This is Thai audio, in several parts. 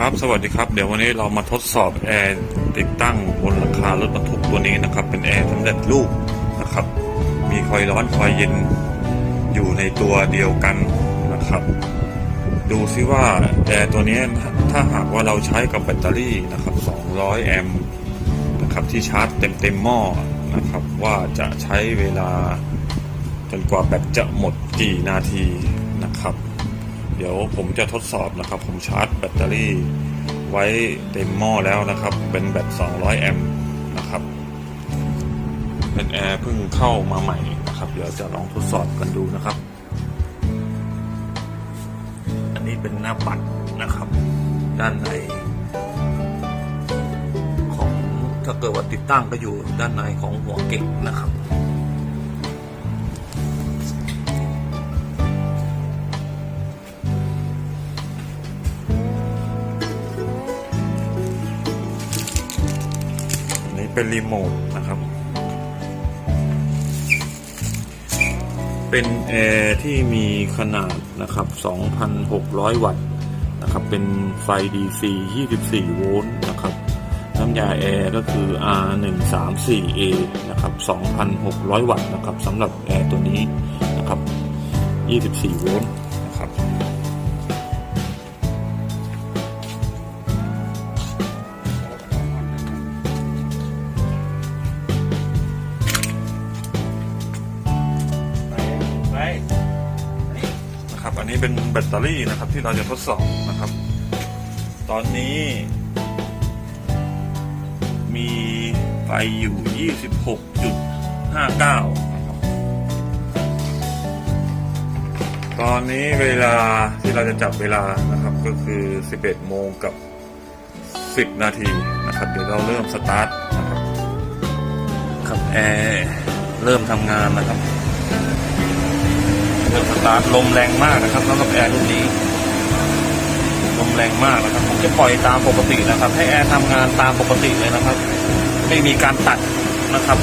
ครับ สวัสดีครับ เดี๋ยววันนี้เรามาทดสอบแอร์ติดตั้งบนหลังคารถบรรทุกตัวนี้นะครับ เป็นแอร์สำเร็จรูปนะครับ มีคอยร้อนคอยเย็นอยู่ในตัวเดียวกันนะครับ ดูซิว่าแอร์ตัวนี้ถ้าหากว่าเราใช้กับแบตเตอรี่นะครับ 200 แอมป์นะครับที่ชาร์จเต็มเต็มหม้อนะครับ ว่าจะใช้เวลาจนกว่าแบตจะหมดกี่นาที เดี๋ยวผมจะทดสอบนะครับ ผมชาร์จแบตเตอรี่ไว้เต็มหม้อแล้วนะครับ เป็นแบต 200 แอมป์นะครับเป็นแอร์เพิ่งเข้ามาใหม่นะครับ เดี๋ยวจะลองทดสอบกันดูนะครับ อันนี้เป็นหน้าปัดนะครับ ด้านใน ของถ้าเกิดว่าติดตั้งก็อยู่ด้านในของหัวเก่งนะครับ เป็นรีโมทนะครับ เป็นแอร์ที่มีขนาดนะครับ 2,600 วัตต์นะครับ เป็นไฟ DC 24 โวลต์นะครับน้ำยาแอร์ก็คือ R134A นะครับ 2,600 วัตต์นะครับสำหรับแอร์ตัวนี้นะครับ 24 โวลต์นะครับ นี้เป็นแบตเตอรี่นะครับ ที่เราจะทดสอบนะครับ ตอนนี้ มีไฟอยู่ 26.59นะครับตอนนี้เวลาที่เราจะจับเวลานะครับ ก็คือ 11 โมงกับ 10 นาทีนะครับ เดี๋ยวเราเริ่มสตาร์ทนะครับ ครับแอร์เริ่มทำงานนะครับ เริ่มสตาร์ทลมแรงมากนะครับสำหรับแอร์รุ่นนี้ลมแรงมากนะครับผมจะปล่อยตามปกตินะครับ ให้แอร์ทำงานตามปกติเลยนะครับ ไม่มีการตัดนะครับ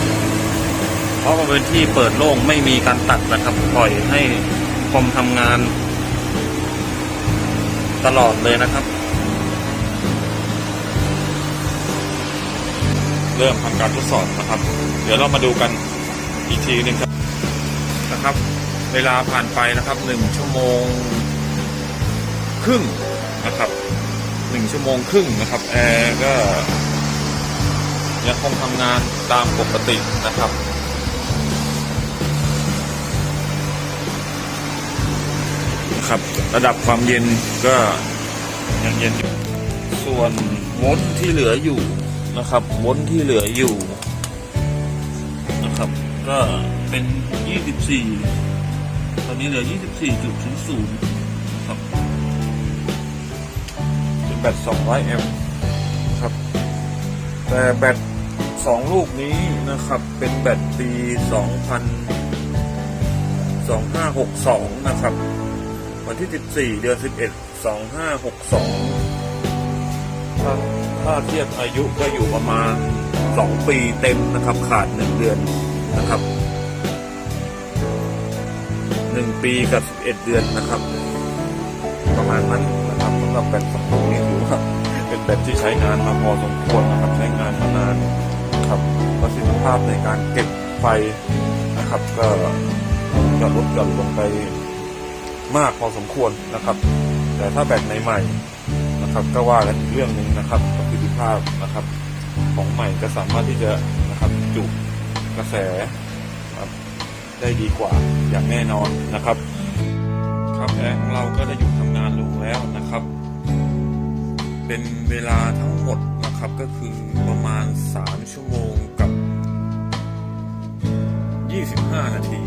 เพราะเป็นที่เปิดโล่งไม่มีการตัดนะครับ ปล่อยให้คอมทำงาน ตลอดเลยนะครับ เริ่มทำการทดสอบนะครับ เดี๋ยวเรามาดูกันอีกทีหนึ่งครับนะครับ เวลาผ่านไปนะครับหนึ่งชั่วโมงครึ่งนะครับหนึ่งชั่วโมงครึ่งนะครับแอร์ก็ยังคงทำงานตามปกตินะครับครับระดับความเย็นก็ยังเย็นอยู่ส่วนวลต์ที่เหลืออยู่นะครับวลต์ที่เหลืออยู่นะครับ ก็เป็น 24 ตอนนี้เหลือ 24.00 ครับเป็นแบต200แอมป์ครับ แต่แบต2ลูกนี้นะครับ เป็นแบตปี2000 2562 นะครับ วันที่ 14 เดือน 11 2562 ถ้าถ้าเทียบอายุก็อยู่ประมาณ 2 ปีเต็มนะครับ ขาด 1 เดือนนะครับ หนึ่งปีกับสิบเอ็ดเดือนนะครับ ประมาณนั้นนะครับสำหรับแบตสองลูกนี้ถือว่าเป็นแบตที่ใช้งานมาพอสมควรนะครับ ใช้งานมานานครับประสิทธิภาพในการเก็บไฟนะครับ ก็จะลดหย่อนลงไปมากพอสมควรนะครับ แต่ถ้าแบตใหม่ๆนะครับ ก็ว่ากันอีกเรื่องหนึ่งนะครับประสิทธิภาพนะครับ ของใหม่ก็สามารถที่จะนะครับจุกระแส ได้ดีกว่าอย่างแน่นอนนะครับ ครับแอร์ของเราก็ได้หยุดทำงานลงแล้วนะครับ เป็นเวลาทั้งหมดนะครับก็คือประมาณ 3 ชั่วโมงกับ 25 นาที